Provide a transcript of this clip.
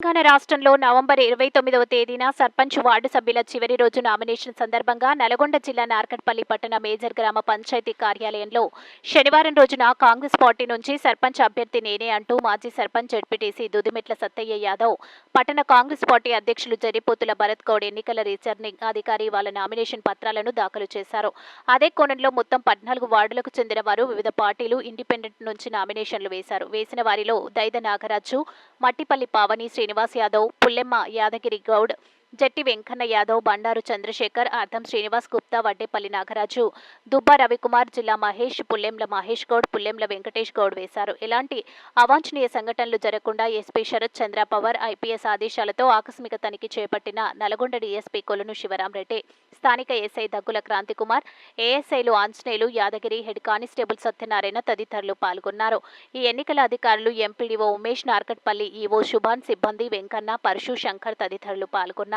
తెలంగాణ రాష్ట్రంలో నవంబర్ ఇరవై తొమ్మిదవ తేదీన సర్పంచ్ వార్డు సభ్యుల చివరి రోజు నామినేషన్ సందర్భంగా నల్గొండ జిల్లా నార్కట్పల్లి పట్టణ మేజర్ గ్రామ పంచాయతీ కార్యాలయంలో శనివారం రోజున కాంగ్రెస్ పార్టీ నుంచి సర్పంచ్ అభ్యర్థి నేనే అంటూ మాజీ సర్పంచ్ జడ్పీటీసీ దుదిమెట్ల సత్తయ్య యాదవ్ పట్టణ కాంగ్రెస్ పార్టీ అధ్యక్షులు జరిపోతుల భరత్ గౌడ్ ఎన్నికల రిటర్నింగ్ అధికారి వాళ్ళ నామినేషన్ పత్రాలను దాఖలు చేశారు. అదే కోణంలో మొత్తం పద్నాలుగు వార్డులకు చెందిన వారు వివిధ పార్టీలు ఇండిపెండెంట్ నుంచి నామినేషన్లు వేశారు. వేసిన వారిలో దైద నాగరాజు మట్టిపల్లి పావని శ్రీ శ్రీనివాస్ యాదవ్ పుల్లెమ్మ యాదగిరి గౌడ్ జట్టి వెంకన్న యాదవ్ బండారు చంద్రశేఖర్ అర్థం శ్రీనివాస్ గుప్తా వడ్డేపల్లి నాగరాజు దుబ్బా రవికుమార్ జిల్లా మహేష్ పుల్లెంల మహేష్ గౌడ్ పుల్లెంల వెంకటేష్ గౌడ్ వేశారు. ఎలాంటి అవాంఛనీయ సంఘటనలు జరగకుండా ఎస్పీ శరత్ చంద్ర పవర్ ఐపీఎస్ ఆదేశాలతో ఆకస్మిక తనిఖీ చేపట్టిన నల్గొండ డీఎస్పీ కొలను శివరాంరెడ్డి స్థానిక ఎస్ఐ దగ్గుల క్రాంతికుమార్ ఏఎస్ఐలు ఆంజనేయులు యాదగిరి హెడ్ కానిస్టేబుల్ సత్యనారాయణ తదితరులు పాల్గొన్నారు. ఈ ఎన్నికల అధికారులు ఎంపీడీఓ ఉమేష్ నార్కట్పల్లి ఈవో శుభాన్ సిబ్బంది వెంకన్న పరశు శంకర్ తదితరులు పాల్గొన్నారు.